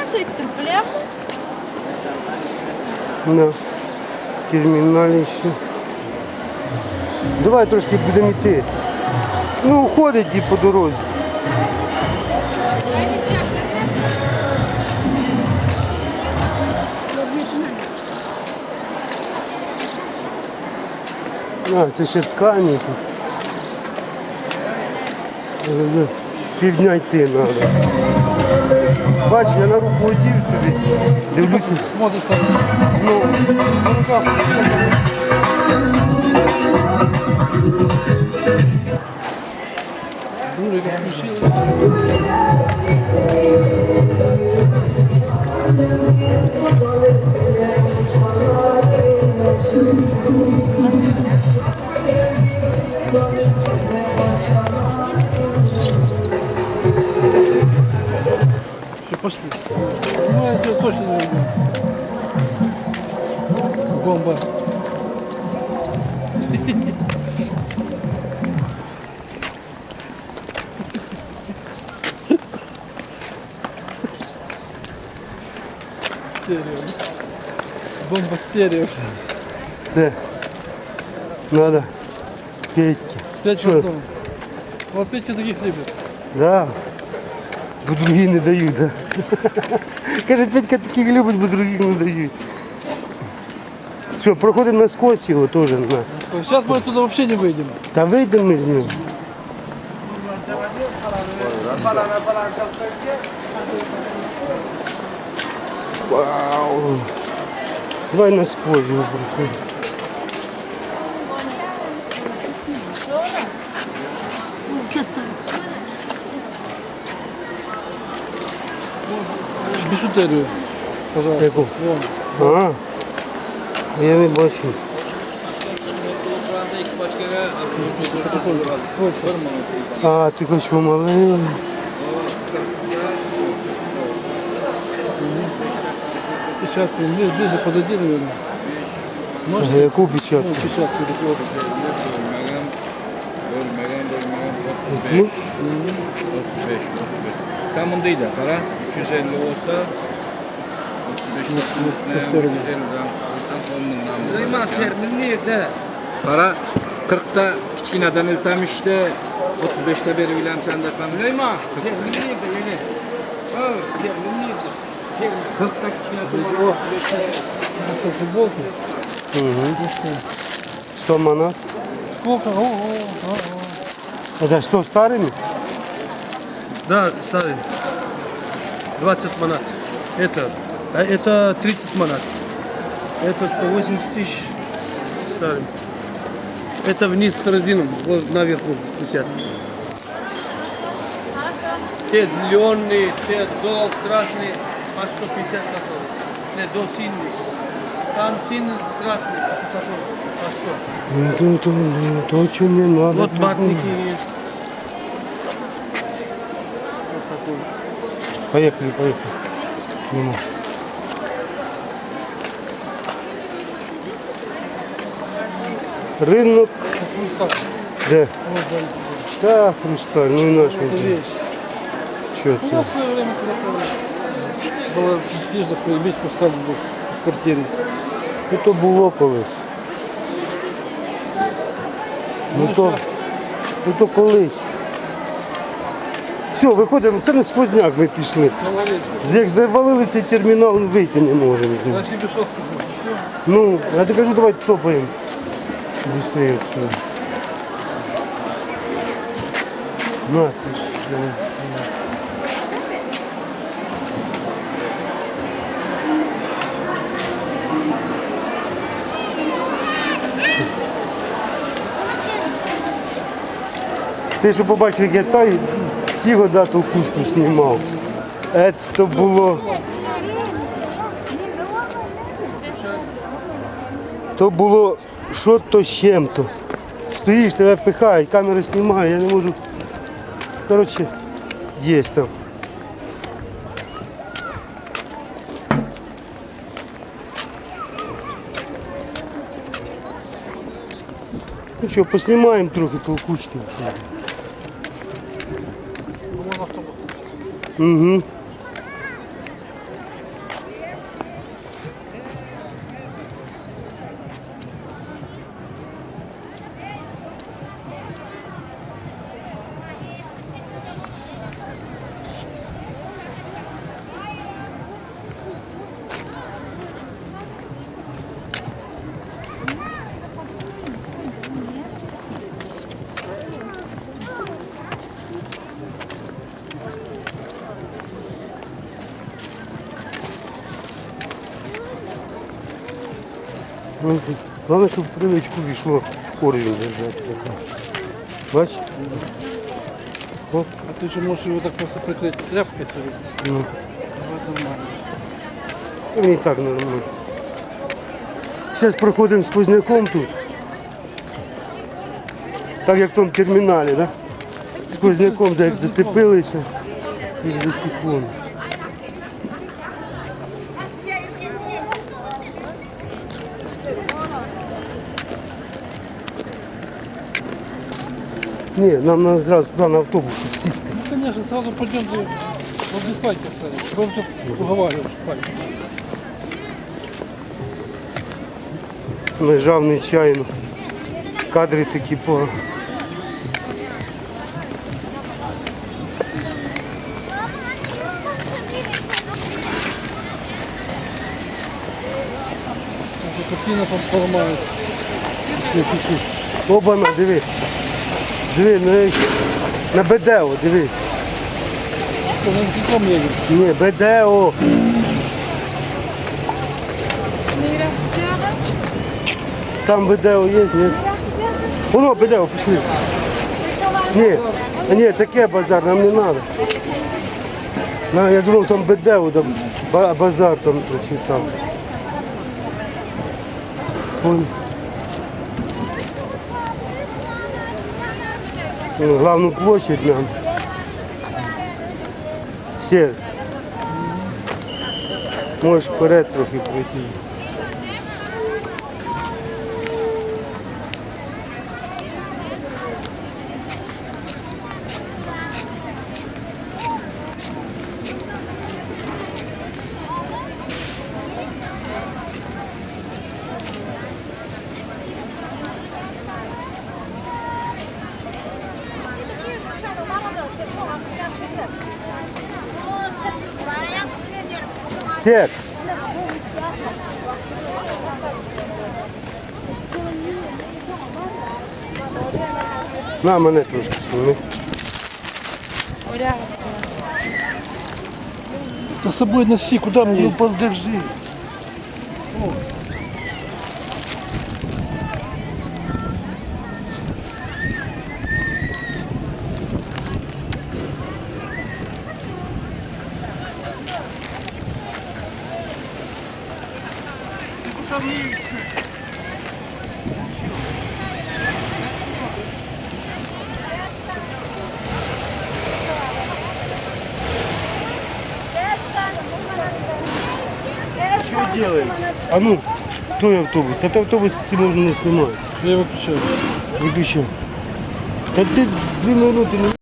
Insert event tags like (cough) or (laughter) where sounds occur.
показують проблему. На терміналі ще. Давай трошки будемо йти. Ну, уходить і по дорозі. А, це ще ткані тут. Е, Півдня йти треба. Бач, я на руку одів собі. Дивлюся. Смотришь там. Ну, Жулик отключил. Все, точно возьму. Бомба. Стерео. Бомба стерео. це треба Петьки. Пять потом. Вот Петька таких любит. Да. Бо другі не дають, да? (laughs) Каже, Петька таких любить, бо других не дають. Що, проходимо насквозь його теж. На. Сейчас мы оттуда вообще не выйдем. Та вийдемо ми з ним. Вау. Давай насквозь його проходимо. Бижутерию, пожалуйста. Яку? Вон. А, я не бачив. Вот, А, ти хоч помаленьку. печатку. Ближе, ближе подойди, наверное. Можешь? Яку Ну, печатку? печатку такую. Які? 35, 35. Sen bunu değil de para 350 olsa 35 üstüne 350 gram alırsan 10 bundan. Duyma termin nerede? Para 40'ta kichkinadan iltamişte 35'te beribilen sen de kan. Duyma termin nerede yine? Ha termin nerede? Termin 40'ta kichkinadan 35'te. Ну что, футболки? Угу. 100 манат. Сколько? О, о, о, о. Это что, старыми? Да, ставим. 20 манат. Это, а это 30 манат. Это 180 тысяч ставим. Это вниз с резином, вот наверху висят. Те зеленые, те до красные, по 150 который. Те до синий. Там синий, красный, по 100. Ну, то, то, ну, то, что мне надо. Вот то- матники есть. Поехали, поехали. Нема. Ну, вот, да. Та, хрусталь, ну і наш. Это вещь. Що Ну, це? на свое время когда-то было престижно поиметь хрусталь в квартире. Ну то було колись. Ну то, ну то колись. Все, виходимо, це не сквозняк ми пішли. Як завалили цей термінал, вийти не можемо. Бешовский. Ну, я ти кажу, давай топаємо. Быстрее все. На, ти ж, що побачив, як я той ці года ту кучку знімав. Це було. То було що то з чим-то. Стоїш, тебе пихають, камера знімає, я не можу. Коротше, є там. Ну що, поснімаємо трохи толкучки. Вон Головне, щоб в привичку війшло корінь держати. Бач? А ти ж можеш його так просто прикрити тряпкою собі. ну, нормально. він і так нормально. Зараз проходимо з поздняком тут. Так як в тому терміналі, да? З де як зацепилися, як за Ні, нам треба зразу туди на автобус сісти. Ну, конечно, сразу пойдем ты возле спальки останешь. Потом все уговариваешь спальки. Лежав нечайно. Кадри такі по. Картина поломают. Пішли, пішли. Оба-на, диви. Диви, на, на БДО, диви. Ні, БДО. Там БДО є, ні? Воно БДО, пішли. Ні, ні, таке базар, нам не треба. На, я думав, там БДО, там базар там там. Вон. Вон, Главну площадь нам. Все. Можешь вперед трохи пройти. Сек. На мене трошки сніми. За собой носи, куда мне? Ну подержи. Що делаем? А ну, той автобус. Та автобус ці можна не знімати. Я выключаю. Виключай. Та ти дві минути не